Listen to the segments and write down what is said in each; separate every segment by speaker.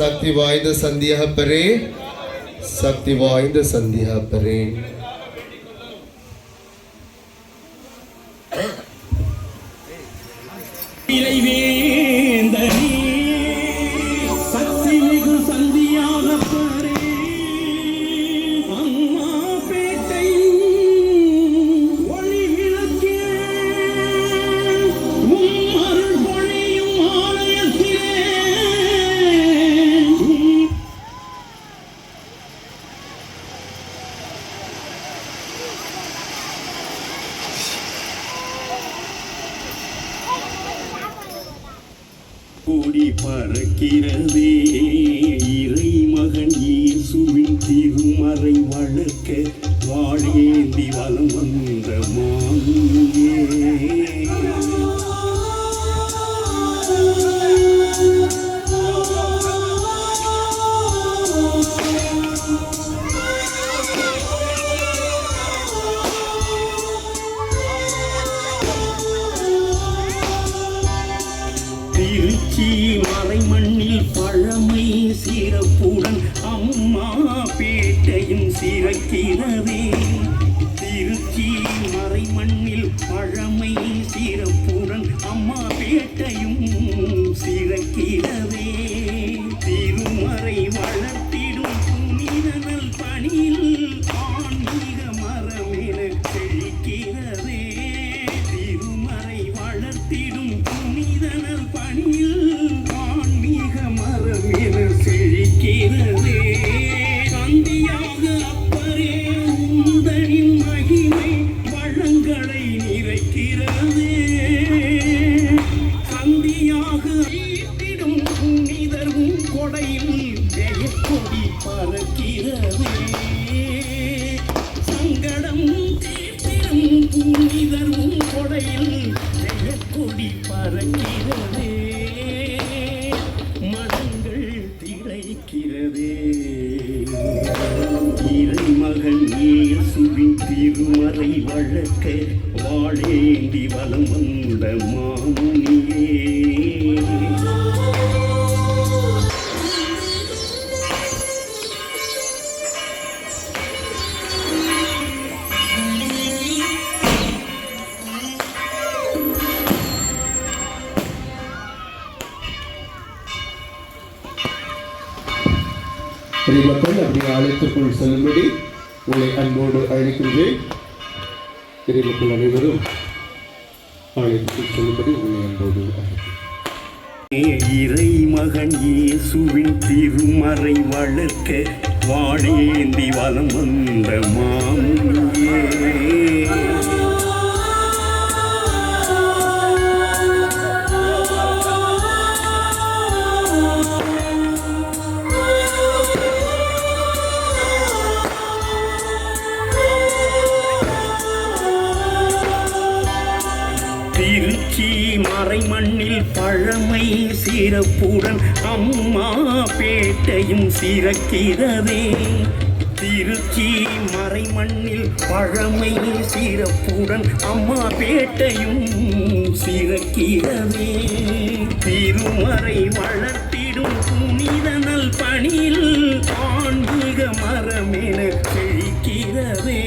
Speaker 1: சக்தி வாய்ந்த சந்தியாப்பரே சக்தி வாய்ந்த சந்தியாப்பரே
Speaker 2: இறைவேந்தனே ஓடி பறக்கிறதே. இறை மகன் இயேசுவின் திருமறை வளர்க்க வாழேந்தி வலம் வந்தமா பழமை சிறப்புடன் அம்மா பேட்டையும் சிறக்கிறதே. திருச்சி மறைமண்ணில் சந்தியாக ஈட்டிடும் புனிதரும் கொடையில் ஜெயக்கொடி பறக்கிறதே. சங்கடம் தீர்த்திடும் புனிதரும் கொடையில் ஜெயக்கொடி பறக்கிறதே. வழக்க வாழேந்தி வலம் வந்த மாமுனியே
Speaker 1: மக்கள் அப்படி ஆலயத்திற்குள் செல்லும்படி உங்களை அன்போடு அழைக்கின்றேன் மக்கள் அனைவரும் ஆலயத்திற்குள் செல்லும்படி உங்களை அன்போடு
Speaker 2: இறை மகன் இயேசுவின் திருமறை வளர்க்க வாழேந்தி வலம் வந்த மறை மண்ணில் பழமை சிறப்புடன் அம்மா பேட்டையும் சிறக்கிறதே. திருச்சி மறை மண்ணில் பழமை சிறப்புடன் அம்மா பேட்டையும் சிறக்கிறதே. திருமறை வளர்த்திடும் புனிதனல் பணியில் ஆன்மீக மரமென செழிக்கிறதே.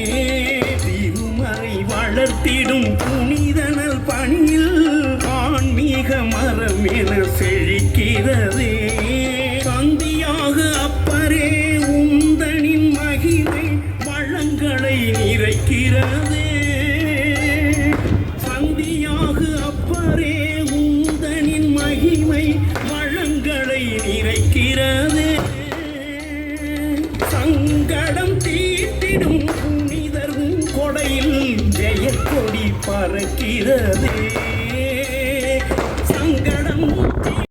Speaker 2: திருமறை வளர்த்திடும் புனிதனல் பணியில் மரம் என செழிக்கிறதே சந்தியாக அப்பரே உந்தனின் மகிமை வளங்களை நிறைக்கிறதே. சந்தியாக அப்பரே உந்தனின் மகிமை வளங்களை நிறைக்கிறதே. சங்கடம் தீட்டிடும் புனிதரும் கொடையில் ஜெயக்கொடி பறக்கிறதே.